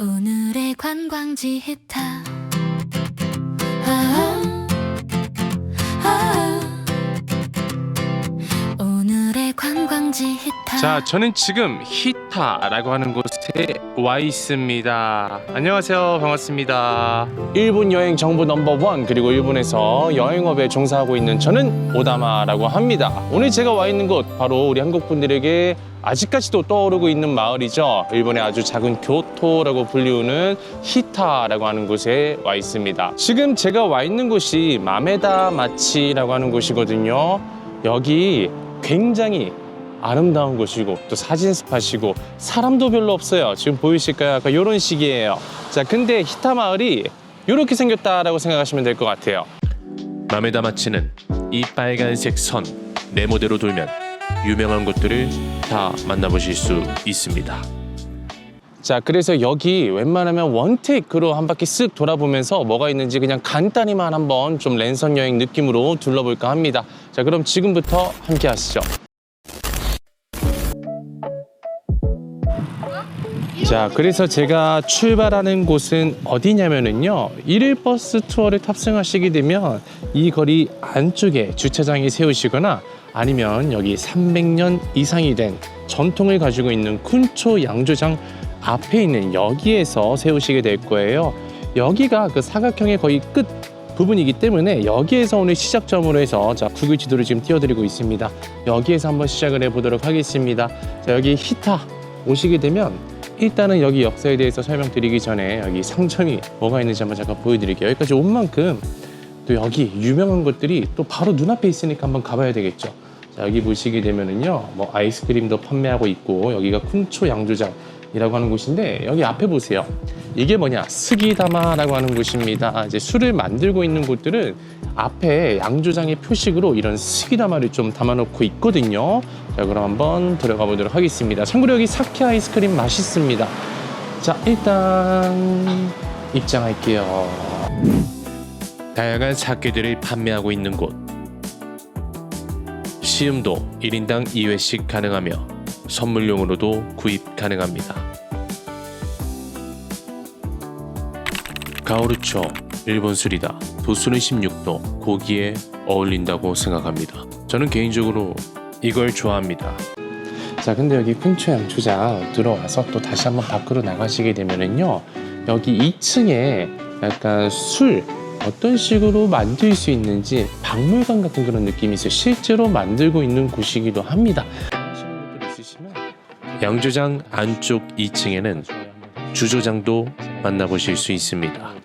오늘의 관광지 히타 히타 자, 저는 지금 히타라고 하는 곳에 와 있습니다. 안녕하세요. 반갑습니다. 일본 여행 정보 넘버원 그리고 일본에서 여행업에 종사하고 있는 저는 오다마라고 합니다. 오늘 제가 와 있는 곳 바로 우리 한국 분들에게 아직까지도 떠오르고 있는 마을이죠. 일본의 아주 작은 교토라고 불리우는 히타라고 하는 곳에 와 있습니다. 지금 제가 와 있는 곳이 마메다 마치라고 하는 곳이거든요. 여기 굉장히 아름다운 곳이고 또 사진 스팟이고 사람도 별로 없어요. 지금 보이실까요? 약간 이런 식이에요. 자, 근데 히타 마을이 이렇게 생겼다라고 생각하시면 될 것 같아요. 마메다 마치는 이 빨간색 선 네모대로 돌면 유명한 곳들을 다 만나보실 수 있습니다. 자, 그래서 여기 웬만하면 원테이크로 한 바퀴 쓱 돌아보면서 뭐가 있는지 그냥 간단히만 한번 좀 랜선 여행 느낌으로 둘러볼까 합니다. 자, 그럼 지금부터 함께 하시죠. 자, 그래서 제가 출발하는 곳은 어디냐면은요. 일일 버스 투어를 탑승하시게 되면 이 거리 안쪽에 주차장에 세우시거나 아니면 여기 300년 이상이 된 전통을 가지고 있는 쿤초 양조장 앞에 있는 여기에서 세우시게 될 거예요. 여기가 그 사각형의 거의 끝 부분이기 때문에 여기에서 오늘 시작점으로 해서 자 구글 지도를 지금 띄워드리고 있습니다. 여기에서 한번 시작을 해보도록 하겠습니다. 자 여기 히타 오시게 되면 일단은 여기 역사에 대해서 설명드리기 전에 여기 상점이 뭐가 있는지 한번 잠깐 보여드릴게요. 여기까지 온 만큼 또 여기 유명한 것들이 또 바로 눈앞에 있으니까 한번 가봐야 되겠죠. 자, 여기 보시게 되면은요, 뭐 아이스크림도 판매하고 있고 여기가 쿵초 양조장 이라고 하는 곳인데 여기 앞에 보세요. 이게 뭐냐 스기다마라고 하는 곳입니다. 이제 술을 만들고 있는 곳들은 앞에 양조장의 표식으로 이런 스기다마를 좀 담아놓고 있거든요. 자, 그럼 한번 들어가 보도록 하겠습니다. 참고로 여기 사케 아이스크림 맛있습니다. 자, 일단 입장할게요. 다양한 사케들을 판매하고 있는 곳. 시음도 1인당 2회씩 가능하며 선물용으로도 구입 가능합니다. 가오르초 일본 술이다. 도수는 16도. 고기에 어울린다고 생각합니다. 저는 개인적으로 이걸 좋아합니다. 자, 근데 여기 쿵초 양조장 들어와서 또 다시 한번 밖으로 나가시게 되면은요. 여기 2층에 약간 술 어떤 식으로 만들 수 있는지 박물관 같은 그런 느낌이 있어요. 실제로 만들고 있는 곳이기도 합니다. 양조장 안쪽 2층에는 주조장도 만나보실 수 있습니다.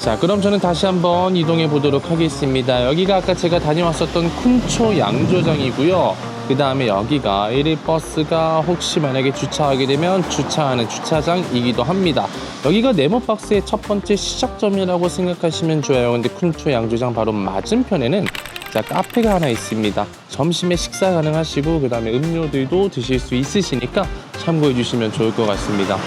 자, 그럼 저는 다시 한번 이동해 보도록 하겠습니다. 여기가 아까 제가 다녀왔었던 쿤초 양조장이고요. 그 다음에 여기가 1일 버스가 혹시 만약에 주차하게 되면 주차하는 주차장이기도 합니다. 여기가 네모박스의 첫 번째 시작점이라고 생각하시면 좋아요. 근데 쿤초 양조장 바로 맞은편에는 자, 카페가 하나 있습니다. 점심에 식사 가능하시고, 그 다음에 음료들도 드실 수 있으시니까 참고해 주시면 좋을 것 같습니다.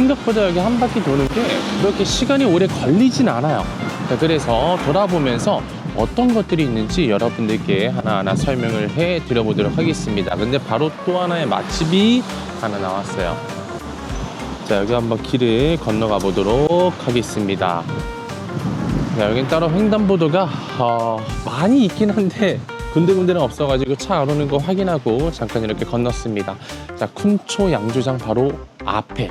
생각보다 여기 한 바퀴 도는 게 그렇게 시간이 오래 걸리진 않아요. 자, 그래서 돌아보면서 어떤 것들이 있는지 여러분들께 하나하나 설명을 해 드려보도록 하겠습니다. 근데 바로 또 하나의 맛집이 하나 나왔어요. 자, 여기 한번 길을 건너가 보도록 하겠습니다. 자, 여긴 따로 횡단보도가 어, 많이 있긴 한데 군데군데는 없어가지고 차 안 오는 거 확인하고 잠깐 이렇게 건넜습니다. 자, 쿤초 양조장 바로 앞에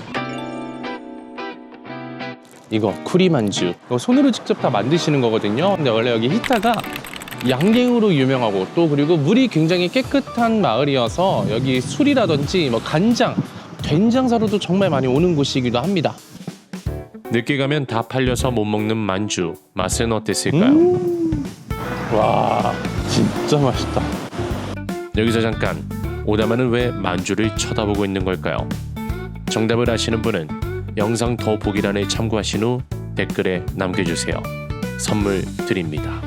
이거 쿠리만주. 이거 손으로 직접 다 만드시는 거거든요. 근데 원래 여기 히타가 양갱으로 유명하고 또 그리고 물이 굉장히 깨끗한 마을이어서 여기 술이라든지 뭐 간장 된장사로도 정말 많이 오는 곳이기도 합니다. 늦게 가면 다 팔려서 못 먹는 만주. 맛은 어땠을까요? 와 진짜 맛있다. 여기서 잠깐 오다마는 왜 만주를 쳐다보고 있는 걸까요? 정답을 아시는 분은 영상 더 보기란에 참고하신 후 댓글에 남겨주세요. 선물 드립니다.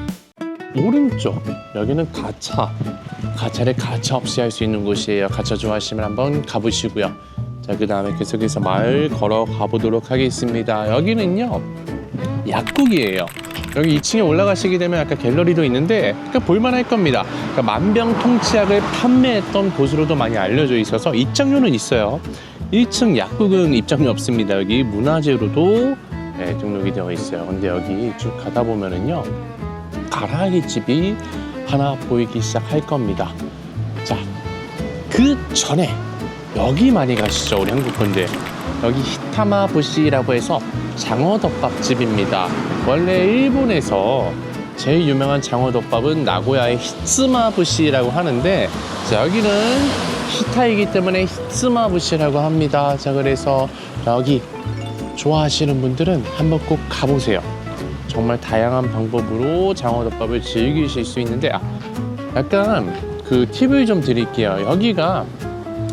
오른쪽 여기는 가차 가차를 가차 없이 할 수 있는 곳이에요. 가차 좋아하시면 한번 가보시고요. 자, 그 다음에 계속해서 마을 걸어 가보도록 하겠습니다. 여기는요, 약국이에요. 여기 2층에 올라가시게 되면 약간 갤러리도 있는데 그러니까 볼만할 겁니다. 그러니까 만병통치약을 판매했던 곳으로도 많이 알려져 있어서 입장료는 있어요. 1층 약국은 입장료 없습니다. 여기 문화재로도 네, 등록이 되어 있어요. 근데 여기 쭉 가다 보면은요, 가라아기 집이 하나 보이기 시작할 겁니다. 자, 그 전에 여기 많이 가시죠, 우리 한국 분들. 여기 히타마부시라고 해서 장어덮밥집입니다. 원래 일본에서 제일 유명한 장어덮밥은 나고야의 히츠마부시라고 하는데 자, 여기는 히타이기 때문에 히츠마부시라고 합니다. 자, 그래서 여기 좋아하시는 분들은 한번 꼭 가보세요. 정말 다양한 방법으로 장어덮밥을 즐기실 수 있는데 아, 약간 그 팁을 좀 드릴게요. 여기가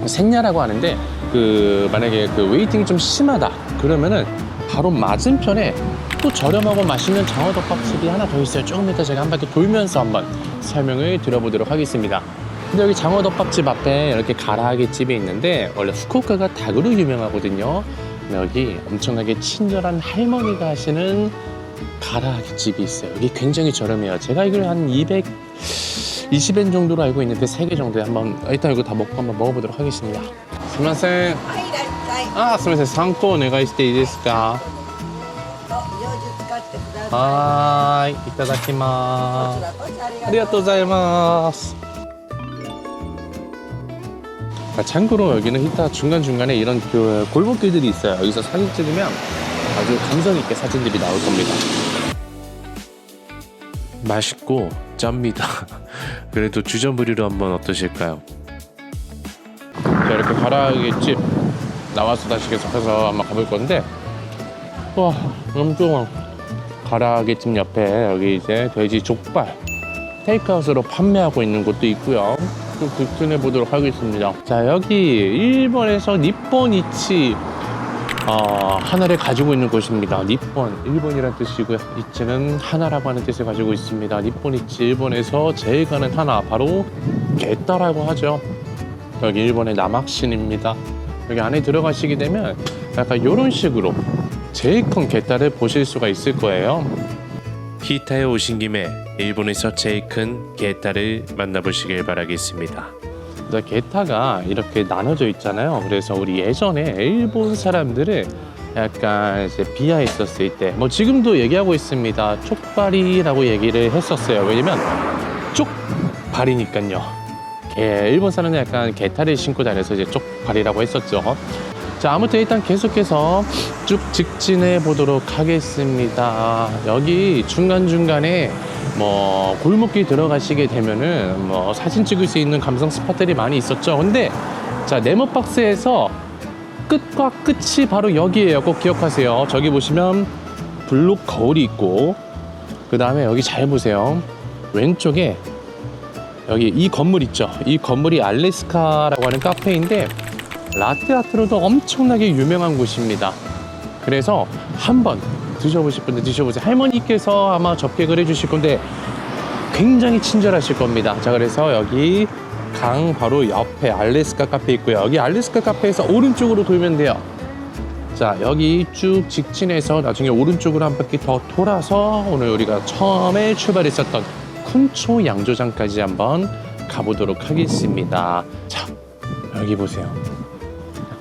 생야라고 하는데 그 만약에 그 웨이팅이 좀 심하다 그러면은 바로 맞은편에 또 저렴하고 맛있는 장어덮밥집이 하나 더 있어요. 조금 이따 제가 한 바퀴 돌면서 한번 설명을 드려보도록 하겠습니다. 근데 여기 장어덮밥집 앞에 이렇게 가라아기 집이 있는데 원래 후쿠오카가 닭으로 유명하거든요. 근데 여기 엄청나게 친절한 할머니가 하시는 가라아기 집이 있어요. 여기 굉장히 저렴해요. 제가 이걸 한 200, 20엔 정도로 알고 있는데 3개 정도에 한번 일단 이거 다 먹고 한번 먹어보도록 하겠습니다. 스마생. 아, 스마생. 상코 오네가이 시테 이ですか?はーい、いただきます。ありがとうございます. 아, 참고로 여기는 히타 중간중간에 이런 그 골목길들이 있어요. 여기서 사진 찍으면 아주 감성 있게 사진들이 나올 겁니다. 맛있고 짭니다. 그래도 주전부리로 한번 어떠실까요? 자, 이렇게 가라아기 집 나와서 다시 계속해서 한번 가볼 건데 와 엄청 가라아기 집 옆에 여기 이제 돼지 족발 테이크아웃으로 판매하고 있는 곳도 있고요. 또 극진해 보도록 하겠습니다. 자 여기 일본에서 니폰이치 어, 하나를 가지고 있는 곳입니다. 니폰, 일본이라는 뜻이고요. 이치는 하나라고 하는 뜻을 가지고 있습니다. 니폰 이치, 일본에서 제일 가는 하나, 바로 게따라고 하죠. 여기 일본의 남학신입니다. 여기 안에 들어가시게 되면 약간 이런 식으로 제일 큰 게따를 보실 수가 있을 거예요. 히타에 오신 김에 일본에서 제일 큰 게따를 만나보시길 바라겠습니다. 자, 게타가 이렇게 나눠져 있잖아요. 그래서 우리 예전에 일본 사람들을 약간 이제 비하했었을 때, 뭐 지금도 얘기하고 있습니다. 쪽발이라고 얘기를 했었어요. 왜냐면 쪽발이니까요. 예, 일본 사람은 약간 게타를 신고 다녀서 이제 쪽발이라고 했었죠. 자, 아무튼 일단 계속해서 쭉 직진해 보도록 하겠습니다. 여기 중간중간에 뭐 골목길 들어가시게 되면은 뭐 사진 찍을 수 있는 감성 스팟들이 많이 있었죠. 근데 자, 네모박스에서 끝과 끝이 바로 여기에요. 꼭 기억하세요. 저기 보시면 블록 거울이 있고 그 다음에 여기 잘 보세요. 왼쪽에 여기 이 건물 있죠. 이 건물이 알래스카라고 하는 카페인데 라떼아트로도 엄청나게 유명한 곳입니다. 그래서 한번 드셔보실 분들 드셔보세요. 할머니께서 아마 접객을 해주실 건데 굉장히 친절하실 겁니다. 자, 그래서 여기 강 바로 옆에 알래스카 카페 있고요. 여기 알래스카 카페에서 오른쪽으로 돌면 돼요. 자, 여기 쭉 직진해서 나중에 오른쪽으로 한 바퀴 더 돌아서 오늘 우리가 처음에 출발했었던 쿤초 양조장까지 한번 가보도록 하겠습니다. 자, 여기 보세요.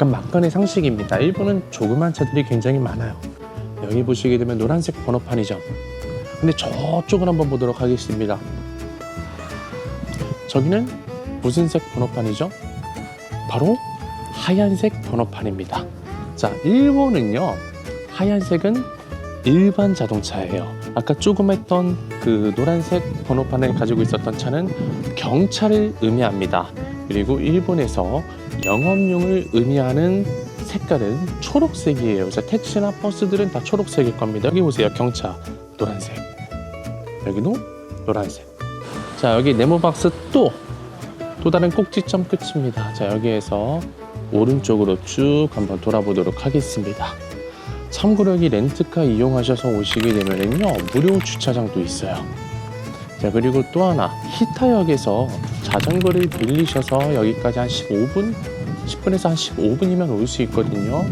약간 막간의 상식입니다. 일본은 조그만 차들이 굉장히 많아요. 여기 보시게 되면 노란색 번호판이죠. 근데 저쪽을 한번 보도록 하겠습니다. 저기는 무슨 색 번호판이죠? 바로 하얀색 번호판입니다. 자, 일본은요, 하얀색은 일반 자동차예요. 아까 조금 했던 그 노란색 번호판을 가지고 있었던 차는 경차를 의미합니다. 그리고 일본에서 영업용을 의미하는 색깔은 초록색이에요. 그래서 택시나 버스들은 다 초록색일 겁니다. 여기 보세요. 경차 노란색. 여기도 노란색. 자, 여기 네모박스 또, 또 다른 꼭지점 끝입니다. 자, 여기에서 오른쪽으로 쭉 한번 돌아보도록 하겠습니다. 참고로 여기 렌트카 이용하셔서 오시게 되면은요 무료 주차장도 있어요. 자 그리고 또 하나 히타역에서 자전거를 빌리셔서 여기까지 한 15분, 10분에서 한 15분이면 올 수 있거든요.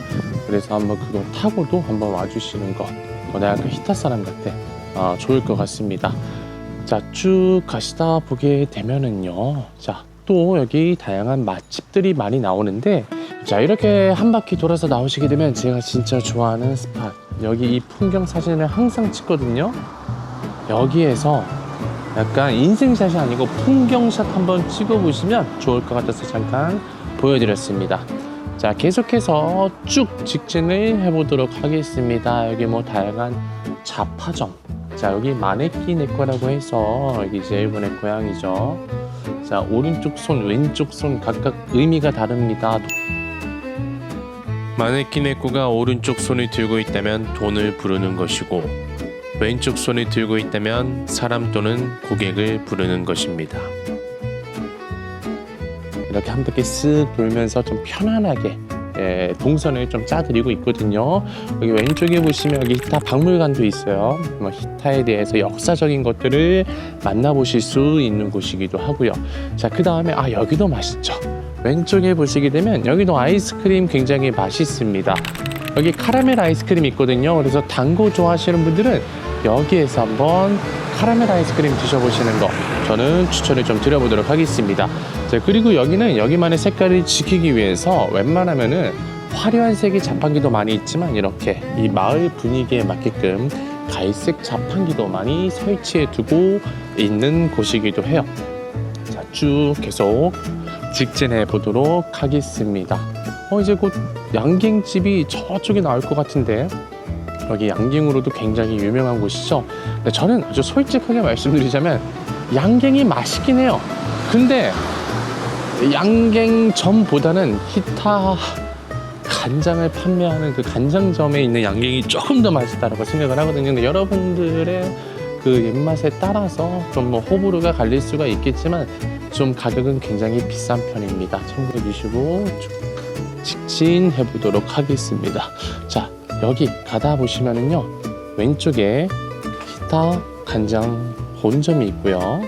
그래서 한번 그거 타고도 한번 와주시는 거. 어, 내가 그 히타 사람 같아. 아, 좋을 것 같습니다. 자 쭉 가시다 보게 되면은요. 자 또 여기 다양한 맛집들이 많이 나오는데 자 이렇게 한 바퀴 돌아서 나오시게 되면 제가 진짜 좋아하는 스팟 여기 이 풍경 사진을 항상 찍거든요 여기에서 약간 인생샷이 아니고 풍경샷 한번 찍어보시면 좋을 것 같아서 잠깐 보여드렸습니다. 자 계속해서 쭉 직진을 해보도록 하겠습니다. 여기 뭐 다양한 자파점. 자 여기 마네킹 네코라고 해서 여기 이제 일본의 고향이죠. 자 오른쪽 손 왼쪽 손 각각 의미가 다릅니다. 마네킹 네코가 오른쪽 손을 들고 있다면 돈을 부르는 것이고 왼쪽 손을 들고 있다면 사람 또는 고객을 부르는 것입니다. 이렇게 한 바퀴 쓱 돌면서 좀 편안하게 예, 동선을 좀 짜드리고 있거든요. 여기 왼쪽에 보시면 여기 히타 박물관도 있어요. 뭐 히타에 대해서 역사적인 것들을 만나보실 수 있는 곳이기도 하고요. 자, 그 다음에 아 여기도 맛있죠. 왼쪽에 보시게 되면 여기도 아이스크림 굉장히 맛있습니다. 여기 카라멜 아이스크림 있거든요. 그래서 단 거 좋아하시는 분들은 여기에서 한번 카라멜 아이스크림 드셔보시는 거 저는 추천을 좀 드려보도록 하겠습니다. 자, 그리고 여기는 여기만의 색깔을 지키기 위해서 웬만하면은 화려한 색의 자판기도 많이 있지만 이렇게 이 마을 분위기에 맞게끔 갈색 자판기도 많이 설치해 두고 있는 곳이기도 해요. 자, 쭉 계속 직진해 보도록 하겠습니다. 어, 이제 곧 양갱집이 저쪽에 나올 것 같은데 여기 양갱으로도 굉장히 유명한 곳이죠. 근데 저는 아주 솔직하게 말씀드리자면 양갱이 맛있긴 해요. 근데 양갱점보다는 히타 간장을 판매하는 그 간장점에 있는 양갱이 조금 더 맛있다라고 생각을 하거든요. 근데 여러분들의 그 입맛에 따라서 좀 뭐 호불호가 갈릴 수가 있겠지만 좀 가격은 굉장히 비싼 편입니다. 참고해 주시고 쭉 직진해 보도록 하겠습니다. 자, 여기 가다 보시면은요. 왼쪽에 히타 간장 본점이 있고요.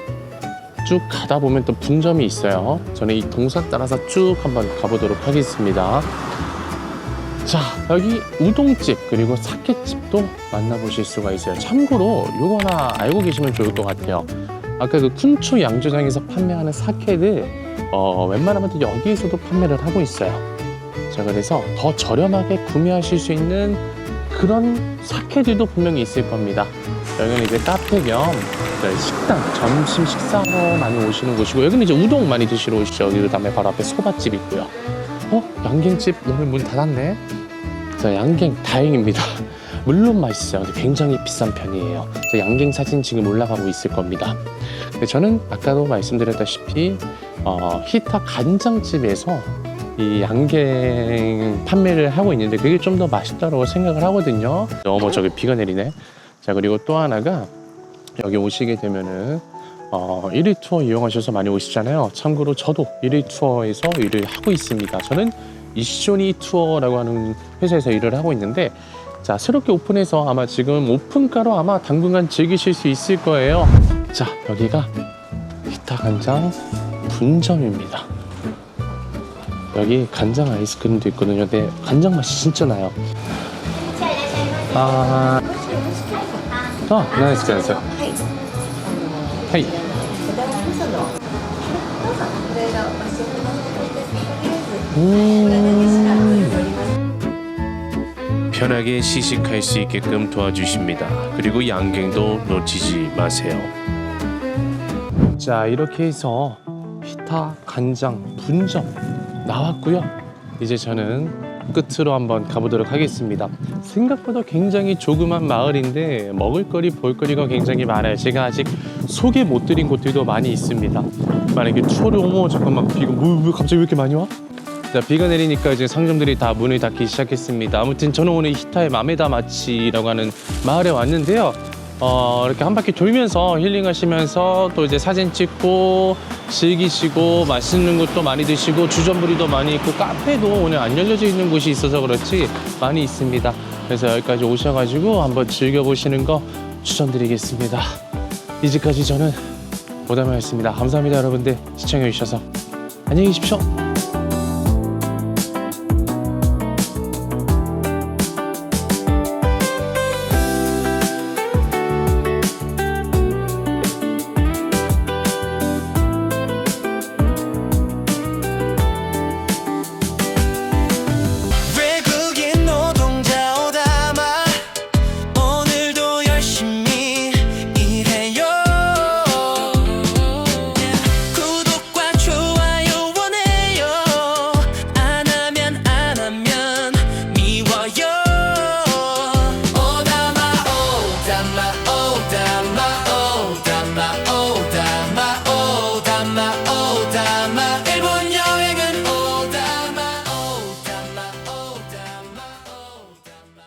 쭉 가다 보면 또 분점이 있어요. 저는 이 동선 따라서 쭉 한번 가보도록 하겠습니다. 자, 여기 우동집 그리고 사케집도 만나보실 수가 있어요. 참고로 요거 하나 알고 계시면 좋을 것 같아요. 아까 그 쿤초 양조장에서 판매하는 사케를 어, 웬만하면 또 여기에서도 판매를 하고 있어요. 자, 그래서 더 저렴하게 구매하실 수 있는 그런 사케들도 분명히 있을 겁니다. 여기는 이제 카페 겸 네, 식당, 점심 식사로 많이 오시는 곳이고 여기는 이제 우동 많이 드시러 오시죠. 여기 그다음에 바로 앞에 소바집 있고요. 어? 양갱집 오늘 문 닫았네. 자, 양갱 다행입니다. 물론 맛있어요. 근데 굉장히 비싼 편이에요. 저 양갱 사진 지금 올라가고 있을 겁니다. 근데 저는 아까도 말씀드렸다시피 어, 히타 간장집에서 이 양갱 판매를 하고 있는데 그게 좀 더 맛있다고 생각을 하거든요. 어머 저기 비가 내리네. 자 그리고 또 하나가 여기 오시게 되면은 어, 1일 투어 이용하셔서 많이 오시잖아요. 참고로 저도 1일 투어에서 일을 하고 있습니다. 저는 이쇼니 투어라고 하는 회사에서 일을 하고 있는데 자 새롭게 오픈해서 아마 지금 오픈가로 아마 당분간 즐기실 수 있을 거예요. 자 여기가 히타 간장 분점입니다. 여기 간장 아이스크림도 있거든요. 근데 간장 맛이 진짜 나요. 아, 아, 나이스, 나이스. 하이. 음. 편하게 시식할 수 있게끔 도와주십니다. 그리고 양갱도 놓치지 마세요. 자, 이렇게 해서 피타 간장 분점 나왔고요. 이제 저는 끝으로 한번 가보도록 하겠습니다. 생각보다 굉장히 조그만 마을인데 먹을거리, 볼거리가 굉장히 많아요. 제가 아직 소개 못 드린 곳들도 많이 있습니다. 만약에 투어를 어머 잠깐만 비가 뭐, 왜 갑자기 왜 이렇게 많이 와? 자 비가 내리니까 이제 상점들이 다 문을 닫기 시작했습니다. 아무튼 저는 오늘 히타의 마메다 마치라고 하는 마을에 왔는데요. 어, 이렇게 한 바퀴 돌면서 힐링하시면서 또 이제 사진 찍고 즐기시고 맛있는 것도 많이 드시고 주전부리도 많이 있고 카페도 오늘 안 열려져 있는 곳이 있어서 그렇지 많이 있습니다. 그래서 여기까지 오셔가지고 한번 즐겨보시는 거 추천드리겠습니다. 이제까지 저는 오다마였습니다. 감사합니다 여러분들 시청해주셔서 안녕히 계십시오.